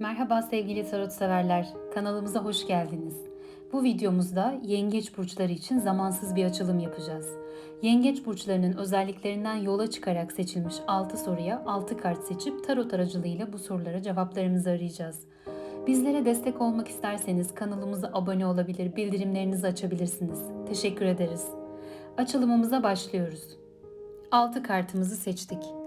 Merhaba sevgili tarot severler. Kanalımıza hoş geldiniz. Bu videomuzda yengeç burçları için zamansız bir açılım yapacağız. Yengeç burçlarının özelliklerinden yola çıkarak seçilmiş 6 soruya 6 kart seçip tarot aracılığıyla bu sorulara cevaplarımızı arayacağız. Bizlere destek olmak isterseniz kanalımıza abone olabilir, bildirimlerinizi açabilirsiniz. Teşekkür ederiz. Açılımımıza başlıyoruz. 6 kartımızı seçtik.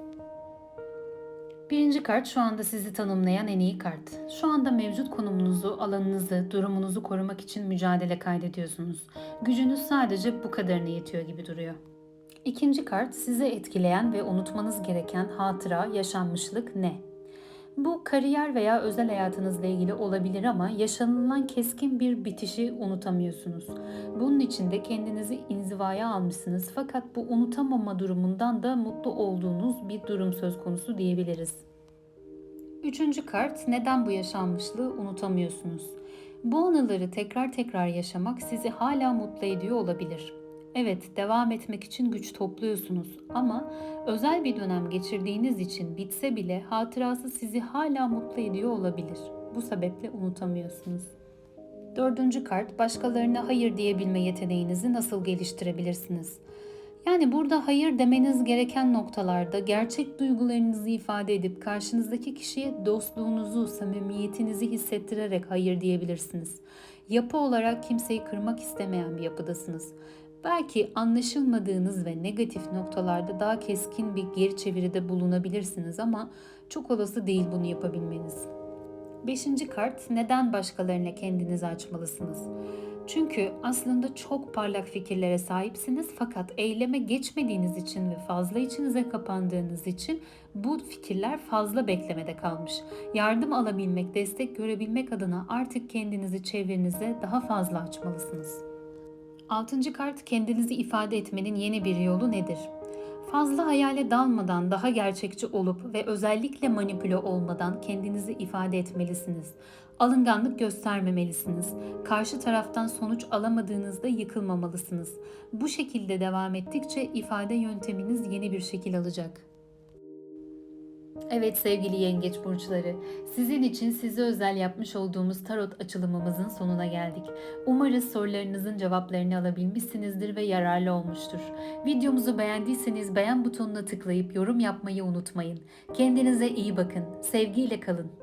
Birinci kart şu anda sizi tanımlayan en iyi kart. Şu anda mevcut konumunuzu, alanınızı, durumunuzu korumak için mücadele kaydediyorsunuz. Gücünüz sadece bu kadarına yetiyor gibi duruyor. İkinci kart size etkileyen ve unutmanız gereken hatıra, yaşanmışlık ne? Bu kariyer veya özel hayatınızla ilgili olabilir ama yaşanılan keskin bir bitişi unutamıyorsunuz. Bunun için de kendinizi inzivaya almışsınız fakat bu unutamama durumundan da mutlu olduğunuz bir durum söz konusu diyebiliriz. Üçüncü kart neden bu yaşanmışlığı unutamıyorsunuz? Bu anıları tekrar tekrar yaşamak sizi hala mutlu ediyor olabilir. Evet, devam etmek için güç topluyorsunuz ama özel bir dönem geçirdiğiniz için bitse bile hatırası sizi hala mutlu ediyor olabilir. Bu sebeple unutamıyorsunuz. Dördüncü kart, başkalarına hayır diyebilme yeteneğinizi nasıl geliştirebilirsiniz? Yani burada hayır demeniz gereken noktalarda gerçek duygularınızı ifade edip karşınızdaki kişiye dostluğunuzu, samimiyetinizi hissettirerek hayır diyebilirsiniz. Yapı olarak kimseyi kırmak istemeyen bir yapıdasınız. Belki anlaşılmadığınız ve negatif noktalarda daha keskin bir geri çeviride bulunabilirsiniz ama çok olası değil bunu yapabilmeniz. Beşinci kart neden başkalarına kendinizi açmalısınız? Çünkü aslında çok parlak fikirlere sahipsiniz fakat eyleme geçmediğiniz için ve fazla içinize kapandığınız için bu fikirler fazla beklemede kalmış. Yardım alabilmek, destek görebilmek adına artık kendinizi çevrenize daha fazla açmalısınız. Altıncı kart kendinizi ifade etmenin yeni bir yolu nedir? Fazla hayale dalmadan daha gerçekçi olup ve özellikle manipüle olmadan kendinizi ifade etmelisiniz. Alınganlık göstermemelisiniz. Karşı taraftan sonuç alamadığınızda yıkılmamalısınız. Bu şekilde devam ettikçe ifade yönteminiz yeni bir şekil alacak. Evet sevgili yengeç burçları, sizin için size özel yapmış olduğumuz tarot açılımımızın sonuna geldik. Umarız sorularınızın cevaplarını alabilmişsinizdir ve yararlı olmuştur. Videomuzu beğendiyseniz beğen butonuna tıklayıp yorum yapmayı unutmayın. Kendinize iyi bakın, sevgiyle kalın.